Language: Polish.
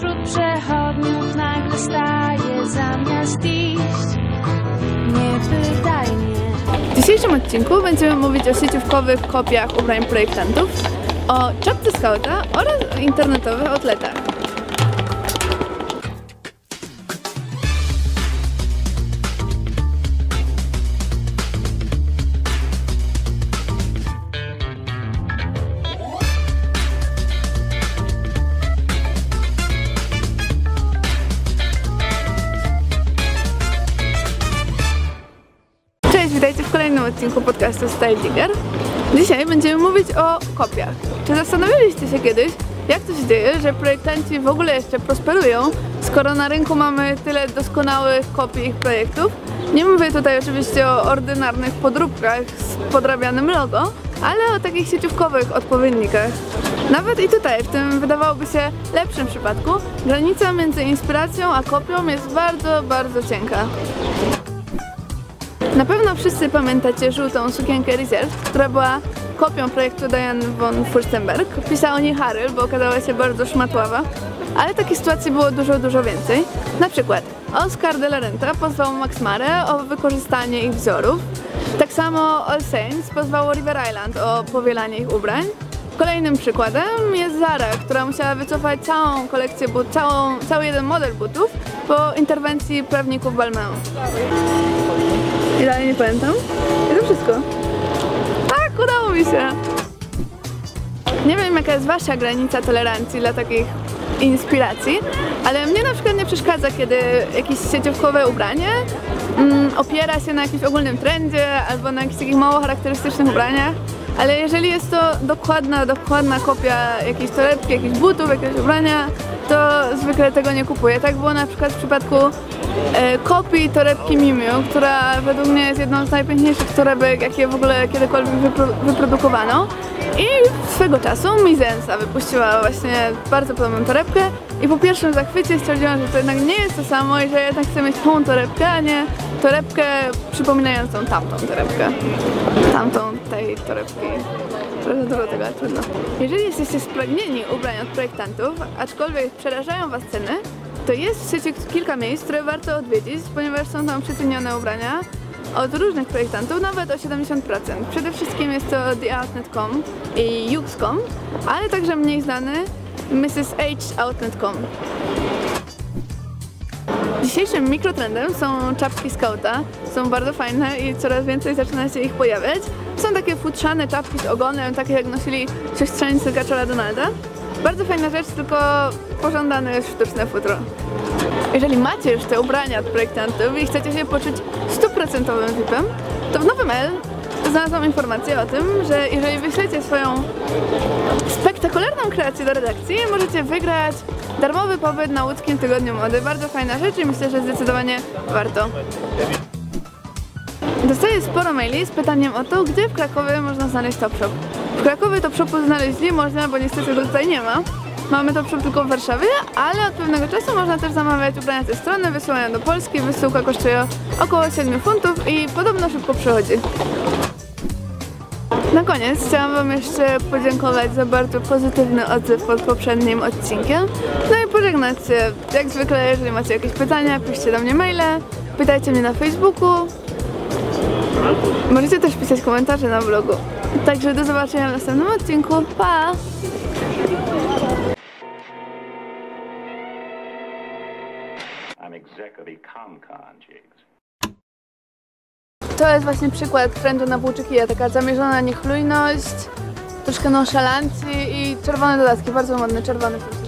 wśród przechodniów nagle staje zamiast iść. Niewydajnie. W dzisiejszym odcinku będziemy mówić o sieciówkowych kopiach ubrań projektantów, o czapce skauta oraz o internetowych outletach. Odcinku podcastu Style Digger. Dzisiaj będziemy mówić o kopiach. Czy zastanawialiście się kiedyś, jak to się dzieje, że projektanci w ogóle jeszcze prosperują, skoro na rynku mamy tyle doskonałych kopii ich projektów? Nie mówię tutaj oczywiście o ordynarnych podróbkach z podrabianym logo, ale o takich sieciówkowych odpowiednikach. Nawet i tutaj, w tym wydawałoby się lepszym przypadku, granica między inspiracją a kopią jest bardzo, bardzo cienka. Na pewno wszyscy pamiętacie żółtą sukienkę Reserve, która była kopią projektu Diane von Furstenberg. Pisał o niej Haryl, bo okazała się bardzo szmatława. Ale takich sytuacji było dużo, dużo więcej. Na przykład Oscar de la Renta pozwał Max Mare o wykorzystanie ich wzorów. Tak samo All Saints pozwało River Island o powielanie ich ubrań. Kolejnym przykładem jest Zara, która musiała wycofać całą kolekcję but, całą, cały jeden model butów po interwencji prawników Balmain. I dalej nie pamiętam. I to wszystko. Tak, udało mi się. Nie wiem jaka jest wasza granica tolerancji dla takich inspiracji, ale mnie na przykład nie przeszkadza, kiedy jakieś sieciówkowe ubranie mm, opiera się na jakimś ogólnym trendzie albo na jakichś takich mało charakterystycznych ubraniach, ale jeżeli jest to dokładna, dokładna kopia jakiejś torebki, jakichś butów, jakiegoś ubrania, to zwykle tego nie kupuję. Tak było na przykład w przypadku e, kopii torebki Mimiu, która według mnie jest jedną z najpiękniejszych torebek, jakie w ogóle kiedykolwiek wypro wyprodukowano. I swego czasu Mizensa wypuściła właśnie bardzo podobną torebkę i po pierwszym zachwycie stwierdziłam, że to jednak nie jest to samo i że jednak chcę mieć tą torebkę, a nie torebkę przypominającą tamtą torebkę. Tamtą tej torebki. Trochę dużo tego, trudno. Jeżeli jesteście spragnieni ubrań od projektantów, aczkolwiek przerażają was ceny, to jest w sieci kilka miejsc, które warto odwiedzić, ponieważ są tam przecenione ubrania od różnych projektantów, nawet o 70%. Przede wszystkim jest to TheOutnet.com i Jux.com, ale także mniej znany MrsH.Outnet.com. Dzisiejszym mikrotrendem są czapki skauta. Są bardzo fajne i coraz więcej zaczyna się ich pojawiać. Są takie futrzane czapki z ogonem, takie jak nosili siostrzeńcy Kaczora Donalda. Bardzo fajna rzecz, tylko pożądane jest sztuczne futro. Jeżeli macie już te ubrania od projektantów i chcecie się poczuć stuprocentowym VIP-em, to w Nowym L znalazłam informację o tym, że jeżeli wyślecie swoją spektakularną kreację do redakcji, możecie wygrać darmowy pobyt na łódzkim tygodniu mody. Bardzo fajna rzecz i myślę, że zdecydowanie warto. Dostaję sporo maili z pytaniem o to, gdzie w Krakowie można znaleźć Topshop. W Krakowie Topshopu znaleźć nie można, bo niestety go tutaj nie ma. Mamy Topshop tylko w Warszawie, ale od pewnego czasu można też zamawiać ubrania ze strony, wysyłają do Polski. Wysyłka kosztuje około 7 funtów i podobno szybko przychodzi. Na koniec chciałam Wam jeszcze podziękować za bardzo pozytywny odzew pod poprzednim odcinkiem. No i pożegnać się. Jak zwykle, jeżeli macie jakieś pytania, piszcie do mnie maile, pytajcie mnie na Facebooku. Możecie też pisać komentarze na blogu. Także do zobaczenia w następnym odcinku. Pa! To jest właśnie przykład trendu na włóczykija, taka zamierzona niechlujność, troszkę nonszalancji i czerwone dodatki, bardzo modny czerwony plus.